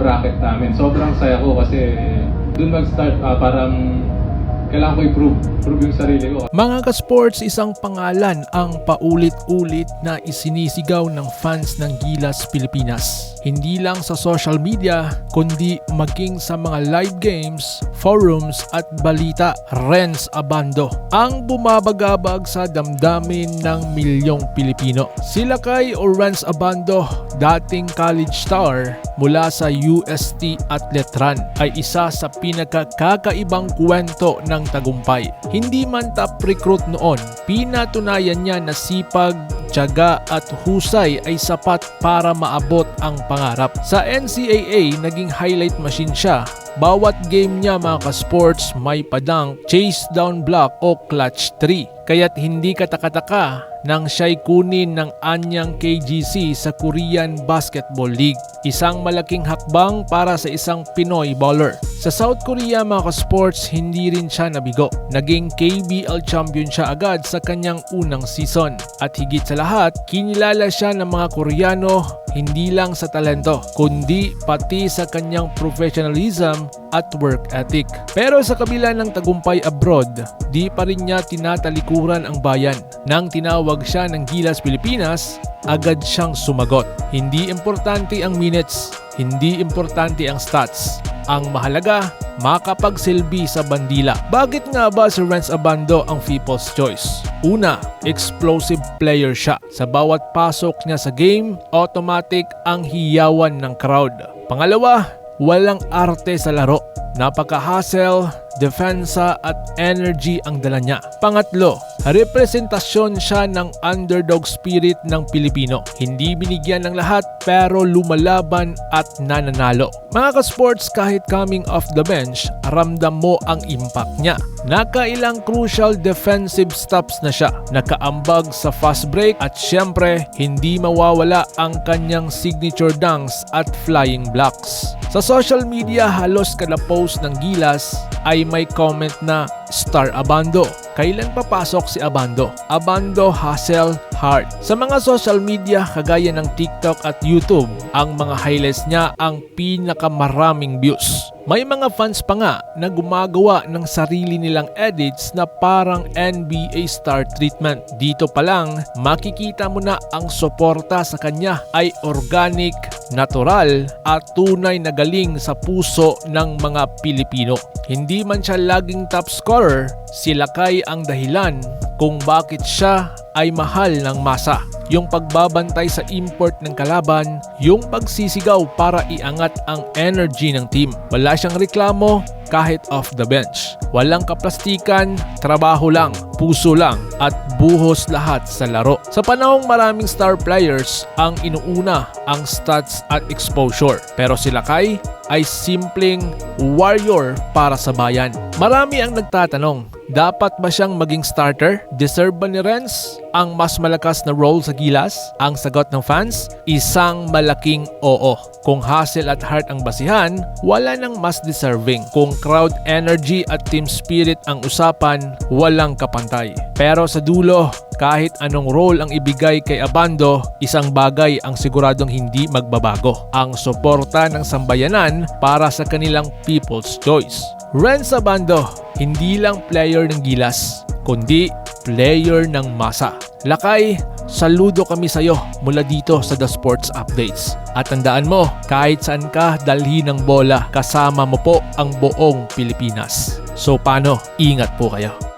bracket namin. Sobrang saya ko kasi dun mag-start ah, parang kailangan ko i-prove, prove yung sarili ko. Mga ka-sports, isang pangalan ang paulit-ulit na isinisigaw ng fans ng Gilas Pilipinas. Hindi lang sa social media, kundi maging sa mga live games, forums at balita, Renz Abando ang bumabagabag sa damdamin ng milyong Pilipino. Sila kay o Renz Abando, dating college star mula sa UST Atletran, ay isa sa pinakakakaibang kwento ng tagumpay. Hindi man top recruit noon, pinatunayan niya na sipag, tiyaga at husay ay sapat para maabot ang pangarap. Sa NCAA, naging highlight machine siya. Bawat game niya mga ka-sports may padang, chase down block o clutch 3. Kaya't hindi katakataka nang siya'y kunin ng anyang KGC sa Korean Basketball League. Isang malaking hakbang para sa isang Pinoy baller. Sa South Korea mga ka-sports, hindi rin siya nabigo. Naging KBL champion siya agad sa kanyang unang season. At higit sa lahat, kinilala siya ng mga Koreano hindi lang sa talento, kundi pati sa kanyang professionalism at work ethic. Pero sa kabila ng tagumpay abroad, di pa rin niya tinatalikuran ang bayan. Nang tinawag siya ng Gilas Pilipinas, agad siyang sumagot. Hindi importante ang minutes, hindi importante ang stats. Ang mahalaga, makapagsilbi sa bandila. Bakit nga ba si Renz Abando ang people's choice? Una, explosive player siya. Sa bawat pasok niya sa game, automatic ang hiyawan ng crowd. Pangalawa, walang arte sa laro. Napaka-hustle, defensa at energy ang dala niya. Pangatlo, representasyon siya ng underdog spirit ng Pilipino. Hindi binigyan ng lahat pero lumalaban at nananalo. Mga ka-sports kahit coming off the bench, ramdam mo ang impact niya. Nakailang crucial defensive stops na siya. Nakaambag sa fast break at syempre hindi mawawala ang kanyang signature dunks at flying blocks. Sa social media halos kada post ng Gilas ay may comment na Star Abando. Kailan papasok si Abando? Abando Hustle Heart. Sa mga social media kagaya ng TikTok at YouTube, ang mga highlights niya ang pinakamaraming views. May mga fans pa nga na gumagawa ng sarili nilang edits na parang NBA star treatment. Dito pa lang, makikita mo na ang suporta sa kanya ay organic, natural at tunay na galing sa puso ng mga Pilipino. Hindi man siya laging top scorer, sila kay ang dahilan kung bakit siya ay mahal ng masa. Yung pagbabantay sa import ng kalaban, yung pagsisigaw para iangat ang energy ng team. Wala siyang reklamo kahit off the bench. Walang kaplastikan, trabaho lang, puso lang, at buhos lahat sa laro. Sa panahong maraming star players, ang inuuna ang stats at exposure. Pero sila kay ay simpleng warrior para sa bayan. Marami ang nagtatanong, dapat ba siyang maging starter? Deserve ba ni Renz ang mas malakas na role sa Gilas? Ang sagot ng fans, isang malaking oo. Kung hustle at heart ang basihan, wala nang mas deserving. Kung crowd energy at team spirit ang usapan, walang kapantay. Pero sa dulo, kahit anong role ang ibigay kay Abando, isang bagay ang siguradong hindi magbabago. Ang suporta ng sambayanan para sa kanilang people's choice. Renz Abando, hindi lang player ng Gilas, kundi player ng masa. Lakay, saludo kami sa iyo mula dito sa The Sports Updates. At tandaan mo, kahit saan ka dalhin ng bola, kasama mo po ang buong Pilipinas. So paano? Ingat po kayo.